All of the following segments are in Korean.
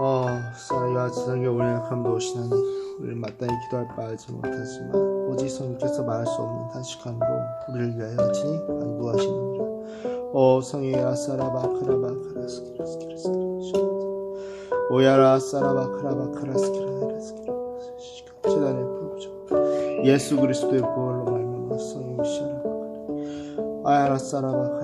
어, 사랑과 지상에 오늘 감도오신 하나님 우리를 마땅히 기도할 바 알지 못하지만 오직 성령께서 말할 수 없는 단식함으로 우리를 위하여 친히 안부하시느니라. 오 성령의 아사라바 카라바 카라스키라스키라스키라 오야라 사라바 카라바 카라스키라스키라. 재단의 부부죠. 예수 그리스도의 부활로 말미암아 성령의 시아라바 아야라 사라바 카라바 카라스키라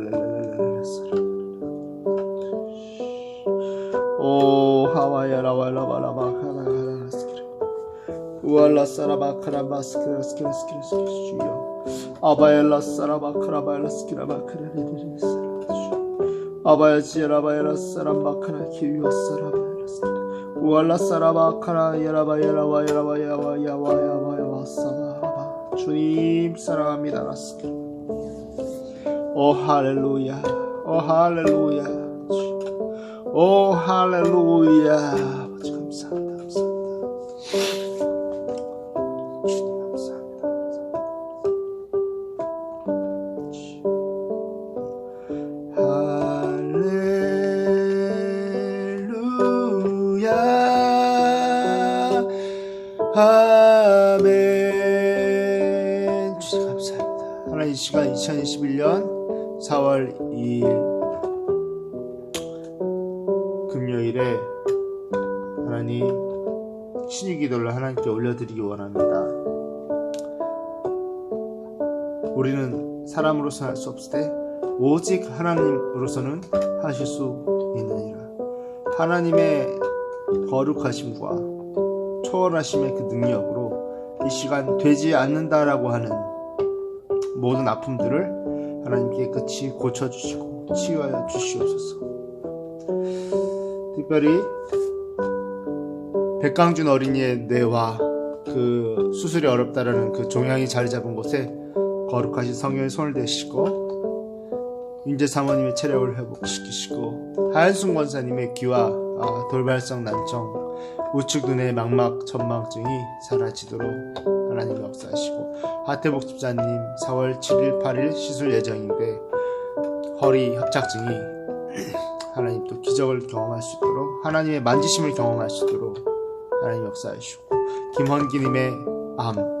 yara vara vara bakara kara askir. Valla sara bakara baskir askir askir askir şiyo. Abayla bakara bayla askir bakara dediris. Abaya yara bayla sara bakara kiyo sara bayla askir. Valla bakara yara bayla vara vara yava yava yava yava sara ba. Çunim sara midar askir. Oh hallelujah. Oh hallelujah. 오 할렐루야. 아버지 감사합니다 사람으로서 할 수 없을 때 오직 하나님으로서는 하실 수 있느니라. 하나님의 거룩하심과 초월하심의 그 능력으로 이 시간 되지 않는다라고 하는 모든 아픔들을 하나님 깨끗이 고쳐주시고 치유하여 주시옵소서. 특별히 백강준 어린이의 뇌와 그 수술이 어렵다라는 그 종양이 자리 잡은 곳에 거룩하신 성령의 손을 대시고 윤재 사모님의 체력을 회복시키시고 하얀순 권사님의 귀와 아, 돌발성 난청 우측 눈의 망막 천망증이 사라지도록 하나님 역사하시고 하태복 집사님 4월 7일 8일 시술 예정인데 허리 협착증이 하나님 또 기적을 경험할 수 있도록 하나님의 만지심을 경험할 수 있도록 하나님 역사하시고 김헌기님의 암,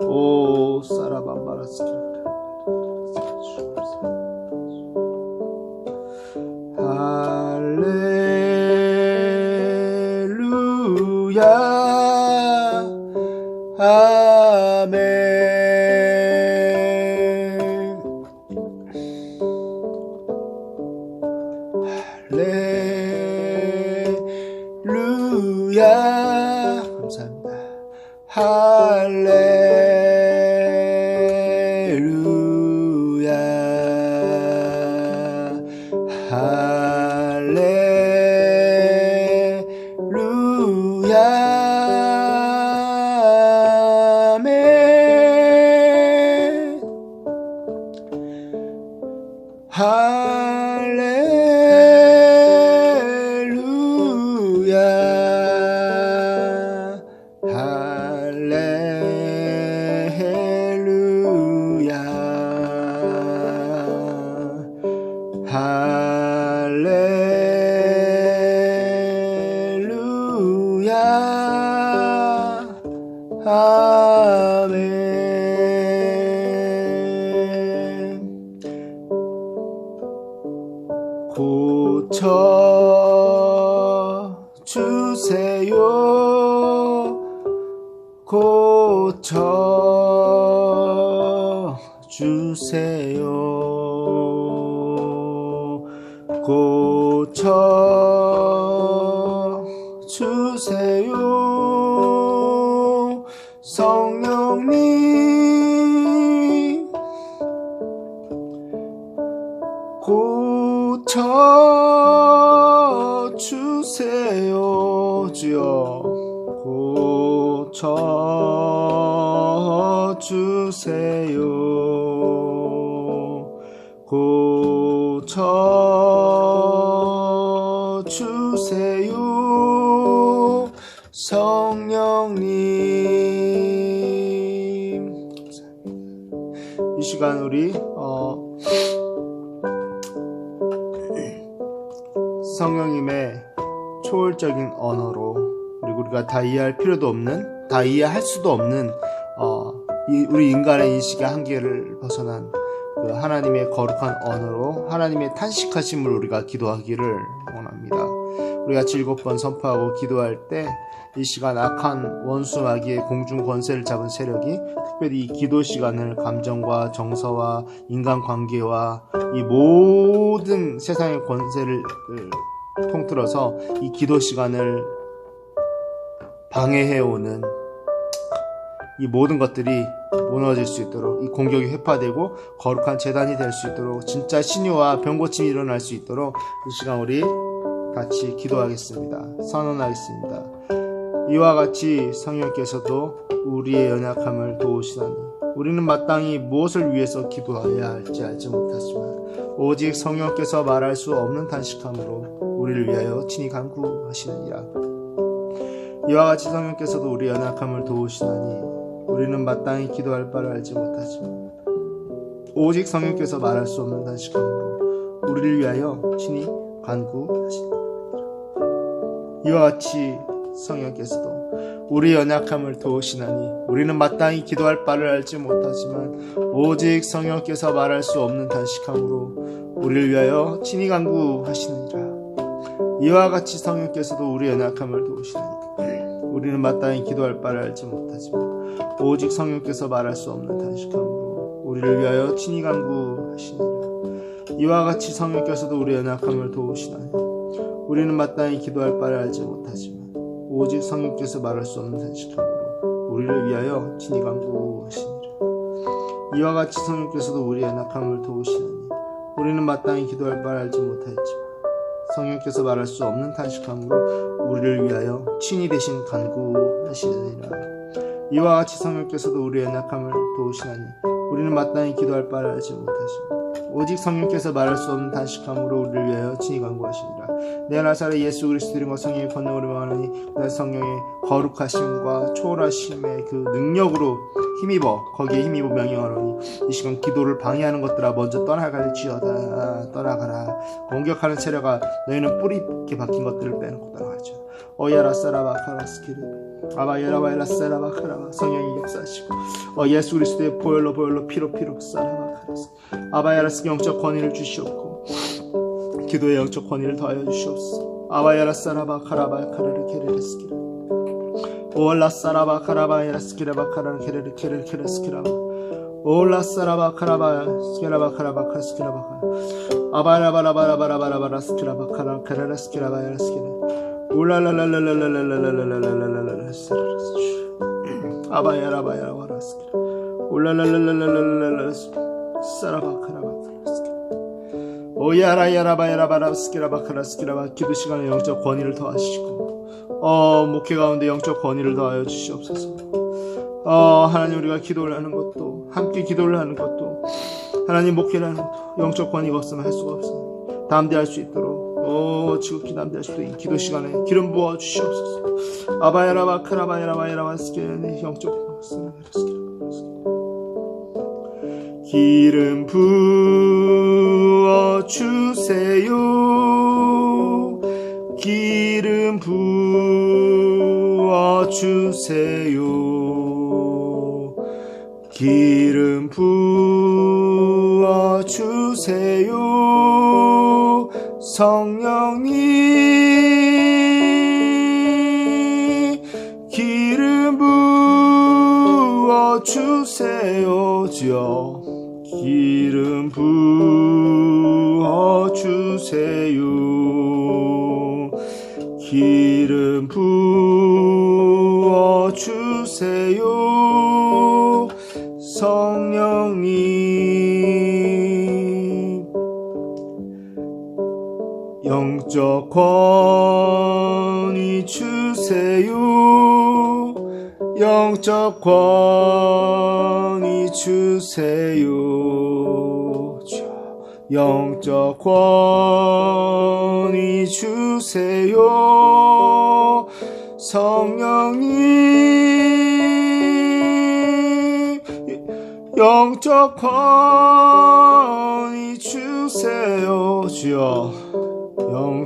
오 사라밤바라스키라 할렐루야 Hallelujah. 고쳐 성령님의 초월적인 언어로 그리고 우리가 다 이해할 필요도 없는 다 이해할 수도 없는 어, 이- 우리 인간의 인식의 한계를 벗어난 그 하나님의 거룩한 언어로 하나님의 탄식하심을 우리가 기도하기를 원합니다. 우리가 일곱 번 선포하고 기도할 때 이 시간 악한 원수 마귀의 공중 권세를 잡은 세력이 특별히 이 기도 시간을 감정과 정서와 인간 관계와 이 모든 세상의 권세를 을 통틀어서 이 기도 시간을 방해해오는 이 모든 것들이 무너질 수 있도록 이 공격이 회파되고 거룩한 재단이 될 수 있도록 진짜 신유와 병고침이 일어날 수 있도록 이 시간 우리 같이 기도하겠습니다. 선언하겠습니다. 이와 같이 성령께서도 우리의 연약함을 도우시다니 우리는 마땅히 무엇을 위해서 기도해야 할지 알지 못하지만 오직 성령께서 말할 수 없는 단식함으로 우리를 위하여 친히 간구하시느니라. 이와 같이 성령께서도 우리 연약함을 도우시나니 우리는 마땅히 기도할 바를 알지 못하지만 오직 성령께서 말할 수 없는 단식함으로 우리를 위하여 친히 간구하시느니라. 이와 같이 성령께서도 우리 연약함을 도우시나니 우리는 마땅히 기도할 바를 알지 못하지만 오직 성령께서 말할 수 없는 단식함으로 우리를 위하여 친히 간구하시느니라. 이와 같이 성령께서도 우리 연약함을 도우시나니 우리는 마땅히 기도할 바를 알지 못하지만 오직 성령께서 말할 수 없는 단식함으로 우리를 위하여 친히 간구하시느니라. 이와 같이 성령께서도 우리 연약함을 도우시나니 우리는 마땅히 기도할 바를 알지 못하지만 오직 성령께서 말할 수 없는 단식함으로 우리를 위하여 친히 간구하시니라. 이와 같이 성령께서도 우리 연약함을 도우시나니 우리는 마땅히 기도할 바를 알지 못하였지만 성령께서 말할 수 없는 탄식함으로 우리를 위하여 친히 대신 간구하시느니라. 이와 같이 성령께서도 우리 연약함을 도우시나니 우리는 마땅히 기도할 바를 알지 못하지만 오직 성령께서 말할 수 없는 단식함으로 우리를 위하여 친히 간구하시니라. 내 나사렛 예수 그리스도 이름과 성령의 권능으로 명하노니 내 성령의 거룩하심과 초월하심의 그 능력으로 힘입어 거기에 힘입어 명령하노니 이 시간 기도를 방해하는 것들아 먼저 떠나갈지어다. 떠나가라. 공격하는 세력아 너희는 뿌리 있게 박힌 것들을 빼놓고 떠나가자. 어야라 사라바 카라스키르 아바야라바야라 사라바 카라바. 성령이 역사하시고. 어 예수 그리스도의 보혈로 보혈로 피로 피로 사라바 카라스 아바야라스 영적 권위를 주시옵고 기도의 영적 권위를 더하여 주시옵소서. 아바야라 사라바 카라바 카르르 케레레스키르 올라 사라바 카라바 야라스키라바 카라르 케레르 케레르 케레스키라바. 올라 사라바 카라바 스키라바 카라바 카 스키라바 아바라바라바라바라바라바라 스키라바 카라 카라라 스키라바 야라 스키라 울랄랄랄랄랄랄랄랄랄랄랄랄랄랄랄랄 아바야라바야라바라 스키라 울랄랄랄랄랄랄랄랄 사라바 카라바 스키라 오야라야라바야라바라 스키라바 카라 스키라바 기도 시간에 영적 권위를 더하시고 어 목회 가운데 영적 권위를 더하여 주시옵소서 어 하나님 우리가 기도를 하는 것도 함께 기도를 하는 것도 하나님 목회를 하는 것도 영적 권위가 없으면 할 수가 없어 담대할 수 있도록 어 지극히 담대할 수 있는 기도 시간에 기름 부어 주시옵소서 아바야라바 카라바야라바야라바 스키라네 영적 권위가 없으면 기름 부어 주세요 기름 부어 주세요 기름 부어 주세요 성령님 기름 부어 주세요 주여 권위 주세요. 영적 권위 주세요. 영적 권위 주세요. 성령님 영적 권위 주세요. 주여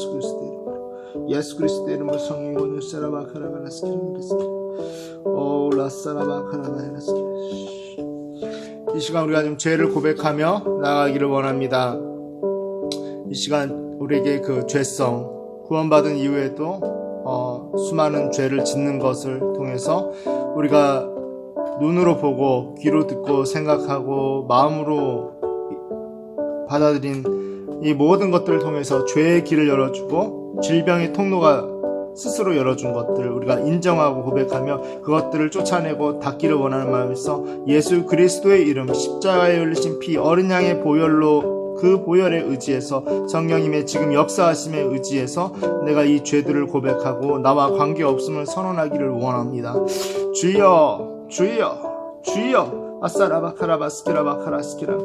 예수 그리스도 이름으로. 예수 그리스도 이름으로 성령이 오늘 사라바 카라바라스키라스키 오 라사라바 카라바라스키 이 시간 우리가 좀 죄를 고백하며 나가기를 원합니다. 이 시간 우리에게 그 죄성 구원받은 이후에도 어, 수많은 죄를 짓는 것을 통해서 우리가 눈으로 보고 귀로 듣고 생각하고 마음으로 받아들인 이 모든 것들을 통해서 죄의 길을 열어주고 질병의 통로가 스스로 열어준 것들을 우리가 인정하고 고백하며 그것들을 쫓아내고 닦기를 원하는 마음에서 예수 그리스도의 이름 십자가에 흘리신 피 어린 양의 보혈로 그 보혈에 의지해서 성령님의 지금 역사하심에 의지해서 내가 이 죄들을 고백하고 나와 관계없음을 선언하기를 원합니다. 주여 주여 주여 아싸라바카라바스키라바카라스키라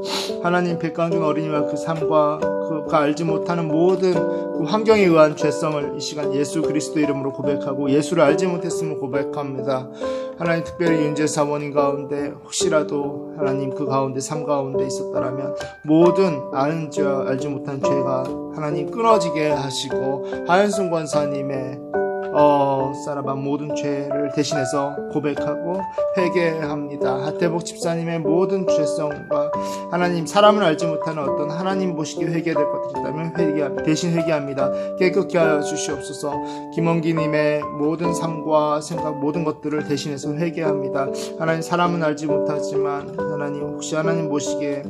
하나님 백강준 어린이와 그 삶과 그, 그 알지 못하는 모든 그 환경에 의한 죄성을 이 시간 예수 그리스도 이름으로 고백하고 예수를 알지 못했음을 고백합니다. 하나님 특별히 윤재 사모님 가운데 혹시라도 하나님 그 가운데 삶 가운데 있었다라면 모든 아는 죄와 알지 못한 죄가 하나님 끊어지게 하시고 하연순 권사님의 어, 사라바 모든 죄를 대신해서 고백하고 회개합니다. 하태복 집사님의 모든 죄성과 하나님 사람을 알지 못하는 어떤 하나님 보시기에 회개될 것들이 있다면 회개 대신 회개합니다. 깨끗게 하여 주시옵소서. 김원기님의 모든 삶과 생각 모든 것들을 대신해서 회개합니다. 하나님 사람은 알지 못하지만 하나님 혹시 하나님 보시기에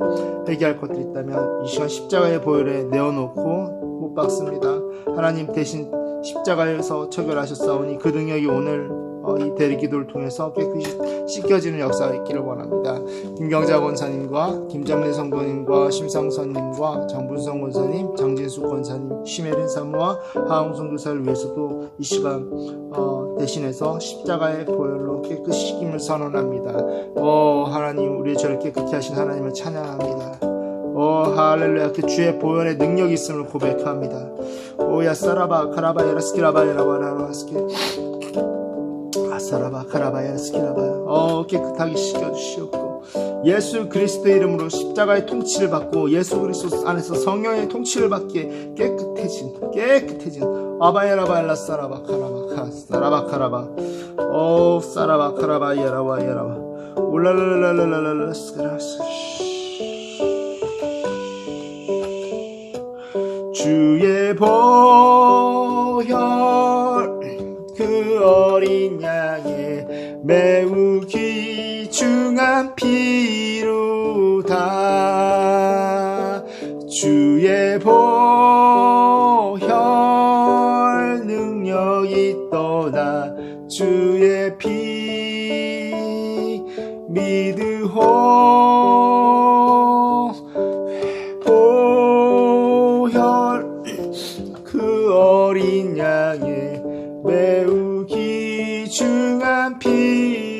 회개할 것들이 있다면 이 시간 십자가의 보혈에 내어놓고 못 박습니다. 하나님 대신 십자가에서 처결하셨사오니 그 능력이 오늘 어, 이 대리기도를 통해서 깨끗이 씻겨지는 역사가 있기를 원합니다. 김경자 권사님과 김정래 성도님과 심상선님과 정분성 권사님, 장진수 권사님, 심혜린 사무와 하홍선 교사를 위해서도 이 시간 어, 대신해서 십자가의 보혈로 깨끗이 씻김을 선언합니다. 어, 하나님 우리 저를 깨끗게 하신 하나님을 찬양합니다. 오 할렐루야. 그 주의 보혈의 능력이 있음을 고백합니다. 오야 사라바 카라바 야라스키라바 야라바라스키. 아사라바 카라바 야라스키라바 어 깨끗하게 씻겨주시옵고. 예수 그리스도 이름으로 십자가의 통치를 받고 예수 그리스도 안에서 성령의 통치를 받기에 깨끗해진 깨끗해진. 아바야라바엘라 사라바 카라바 카 사라바 카라바. 오 사라바 카라바 야라바 야라바. 올랄랄랄랄랄랄라 스카라스 주의 보혈 그 어린 양의 매 귀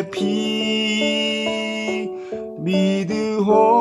happy be the whole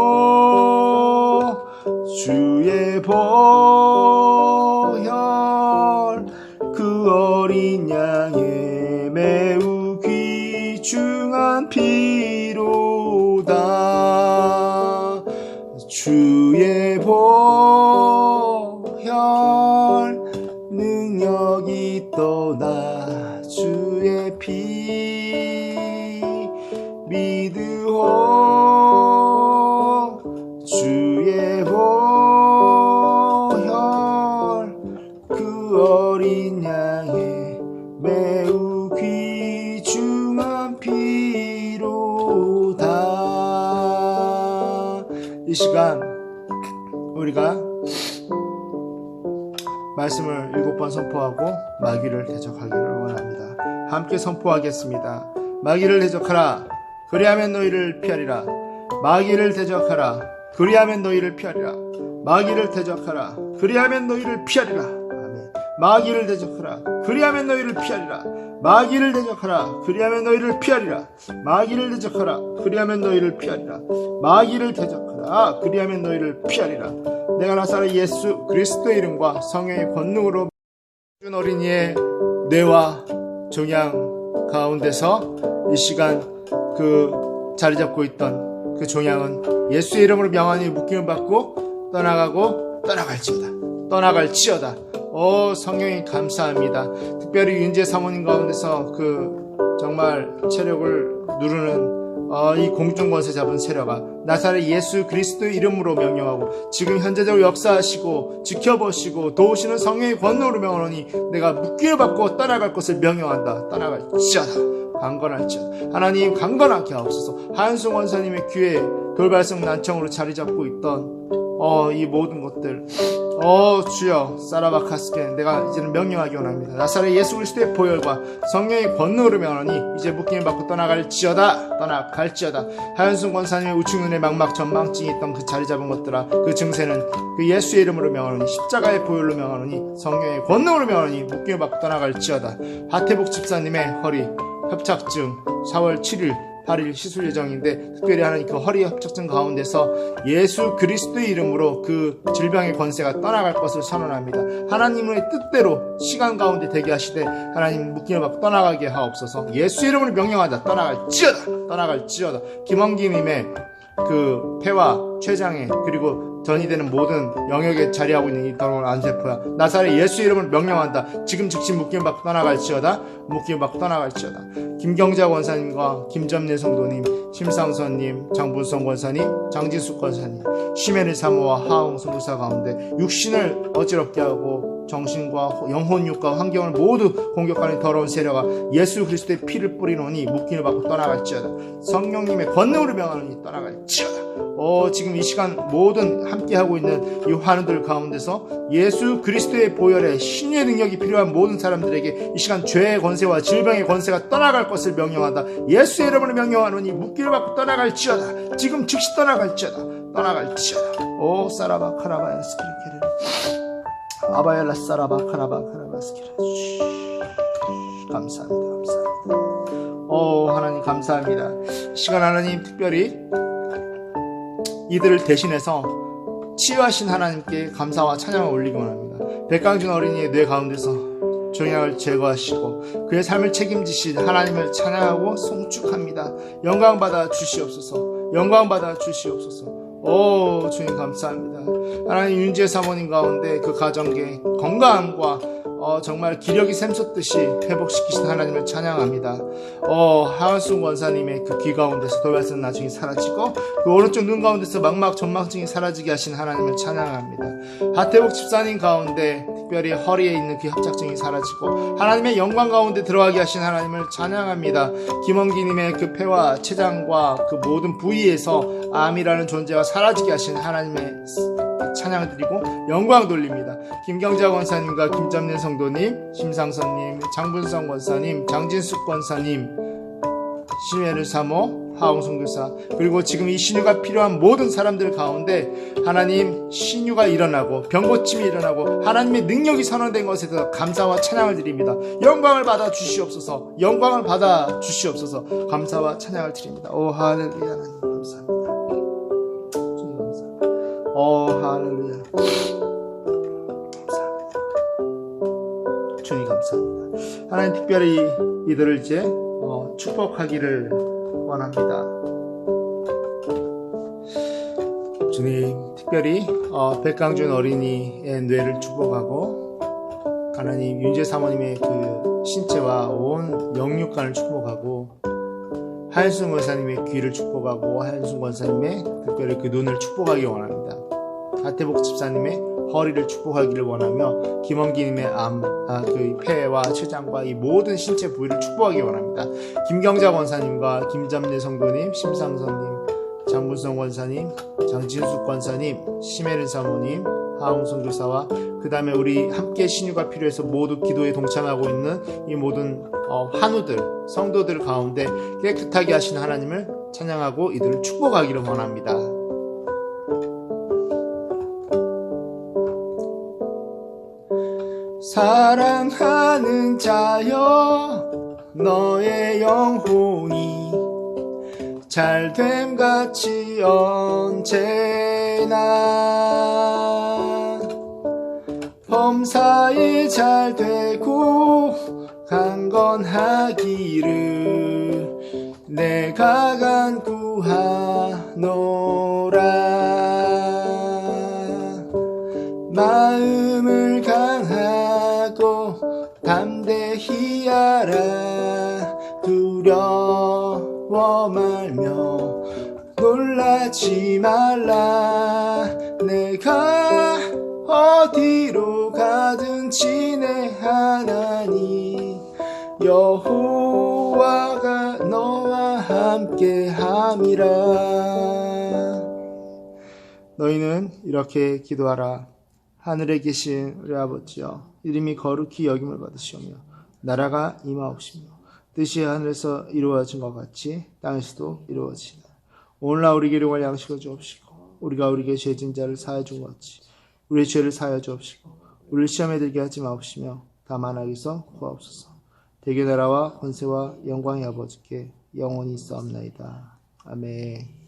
이 시간 우리가 말씀을 일곱 번 선포하고 마귀를 대적하기를 원합니다. 함께 선포하겠습니다. 마귀를 대적하라. 그리하면 너희를 피하리라. 마귀를 대적하라. 그리하면 너희를 피하리라. 마귀를 대적하라. 그리하면 너희를 피하리라. 마귀를 대적하라. 그리하면 너희를 피하리라. 마귀를 대적하라. 그리하면 너희를 피하리라. 마귀를 대적하라. 그리하면 너희를 피하리라. 마귀를 대적 하라. 그리하면 너희를 피하리라. 내가 나사렛 예수 그리스도의 이름과 성령의 권능으로 준 어린이의 뇌와 종양 가운데서 이 시간 그 자리 잡고 있던 그 종양은 예수의 이름으로 명하니 묶임을 받고 떠나가고 떠나갈지어다 떠나갈지어다 오 성령이 감사합니다 특별히 윤재 사모님 가운데서 그 정말 체력을 누르는 어, 이 공중 권세 잡은 세력아 나사렛 예수 그리스도의 이름으로 명령하고 지금 현재적으로 역사하시고 지켜보시고 도우시는 성령의 권능으로 명하노니 내가 묵기를 받고 떠나갈 것을 명령한다. 떠나갈지어다. 강건할지어다. 하나님 강건하게 하옵소서. 한승 원사님의 귀에 돌발성 난청으로 자리 잡고 있던 어, 이 모든 것들 어 주여 사라바카스케 내가 이제는 명령하기 원합니다. 나사렛 예수 그리스도의 보혈과 성령의 권능으로 명하노니 이제 묶임을 받고 떠나갈지어다 떠나갈지어다. 하연순 권사님의 우측 눈에 망막 전망증이 있던 그 자리 잡은 것들아 그 증세는 그 예수의 이름으로 명하노니 십자가의 보혈로 명하노니 성령의 권능으로 명하노니 묶임을 받고 떠나갈지어다. 하태복 집사님의 허리 협착증 4월 7일 8일 시술 예정인데 특별히 하나님 그 허리 협착증 가운데서 예수 그리스도의 이름으로 그 질병의 권세가 떠나갈 것을 선언합니다. 하나님의 뜻대로 시간 가운데 되게 하시되 하나님 묶임을 받고 떠나가게 하옵소서. 예수 이름으로 명령하자 떠나갈지어다 떠나갈지어다. 김원기님의 그 폐와 췌장에 그리고 전이 되는 모든 영역에 자리하고 있는 이 더러운 안세포야. 나사렛 예수 이름을 명령한다. 지금 즉시 묶임 받고 떠나갈지어다. 묶임 받고 떠나갈지어다. 김경자 권사님과 김점래 성도님 심상선님 장분성 권사님 장진숙 권사님 시메를 사모와 하웅 선교사 가운데 육신을 어지럽게 하고 정신과 영혼육과 환경을 모두 공격하는 더러운 세력아 예수 그리스도의 피를 뿌리노니 묶임을 받고 떠나갈지어다. 성령님의 권능으로 명하노니 떠나갈지어다 어, 지금 이 시간 모든 함께하고 있는 이 환우들 가운데서 예수 그리스도의 보혈에 신의 능력이 필요한 모든 사람들에게 이 시간 죄의 권세와 질병의 권세가 떠나갈 것을 명령한다. 예수의 이름으로 명령하노니 묶기를 받고 떠나갈지어다. 지금 즉시 떠나갈지어다. 떠나갈지어다. 오 사라바 카라바야 스키르케르 아바엘라 사라바 카라바 카라바 스키르 감사합니다. 감사합니다. 오 하나님 감사합니다. 이 시간 하나님 특별히 이들을 대신해서 치유하신 하나님께 감사와 찬양을 올리기 원합니다. 백강준 어린이의 뇌 가운데서 종양을 제거하시고 그의 삶을 책임지신 하나님을 찬양하고 송축합니다. 영광 받아 주시옵소서. 영광 받아 주시옵소서. 오 주님 감사합니다. 하나님 윤재 사모님 가운데 그 가정계 건강함과 어, 정말 기력이 샘솟듯이 회복시키신 하나님을 찬양합니다. 어, 하은순 원사님의 그 귀 가운데서 돌발성 나중에 사라지고 그 오른쪽 눈 가운데서 망막 전망증이 사라지게 하신 하나님을 찬양합니다. 하태복 집사님 가운데 특별히 허리에 있는 그 협착증이 사라지고 하나님의 영광 가운데 들어가게 하신 하나님을 찬양합니다. 김원기님의 그 폐와 췌장과 그 모든 부위에서 암이라는 존재가 사라지게 하신 하나님의 찬양 드리고 영광 돌립니다. 김경자 권사님과 김점래 성도님, 심상선님, 장분성 권사님, 장진숙 권사님, 신뢰를 사모, 하홍성 교사 그리고 지금 이 신유가 필요한 모든 사람들 가운데 하나님 신유가 일어나고 병고침이 일어나고 하나님의 능력이 선언된 것에 대해서 감사와 찬양을 드립니다. 영광을 받아 주시옵소서. 영광을 받아 주시옵소서. 감사와 찬양을 드립니다. 오 할렐루야 하나님 감사합니다. 오 할렐루야. 감사합니다. 주님 감사합니다. 하나님 특별히 이들을 이제 어, 축복하기를 원합니다. 주님, 특별히 어, 백강준 어린이의 뇌를 축복하고 하나님 윤재 사모님의 그 신체와 온 영육관을 축복하고 하현순 권사님의 귀를 축복하고 하현순 권사님의 특별히 그 눈을 축복하기 원합니다. 하태복 집사님의 허리를 축복하기를 원하며 김원기님의 암, 아, 그 폐와 췌장과 이 모든 신체 부위를 축복하기 원합니다. 김경자 권사님과 김잠례 성도님, 심상선님, 장문성 권사님, 장진숙 권사님, 심혜른 사모님, 하홍성 교사와 그 다음에 우리 함께 신유가 필요해서 모두 기도에 동참하고 있는 이 모든 어, 환우들, 성도들 가운데 깨끗하게 하신 하나님을 찬양하고 이들을 축복하기를 원합니다. 사랑하는 자여 너의 영혼이 잘됨 같이 언제나. 범사에 잘 되고 강건하기를 내가 간구하노라 하라 두려워 말며 놀라지 말라 내가 어디로 가든지 내 하나님 여호와가 너와 함께 함이라 너희는 이렇게 기도하라. 하늘에 계신 우리 아버지여, 이름이 거룩히 여김을 받으시오며, 나라가 임하옵시며, 뜻이 하늘에서 이루어진 것 같이 땅에서도 이루어지라. 오늘날 우리에게 일용할 양식을 주옵시고, 우리가 우리에게 죄진 자를 사하여 준것 같이, 우리의 죄를 사하여 주옵시고, 우리를 시험에 들게 하지 마옵시며, 다만 악에서 구하옵소서. 대개 나라와 권세와 영광의 아버지께 영원히 있사옵나이다. 아멘.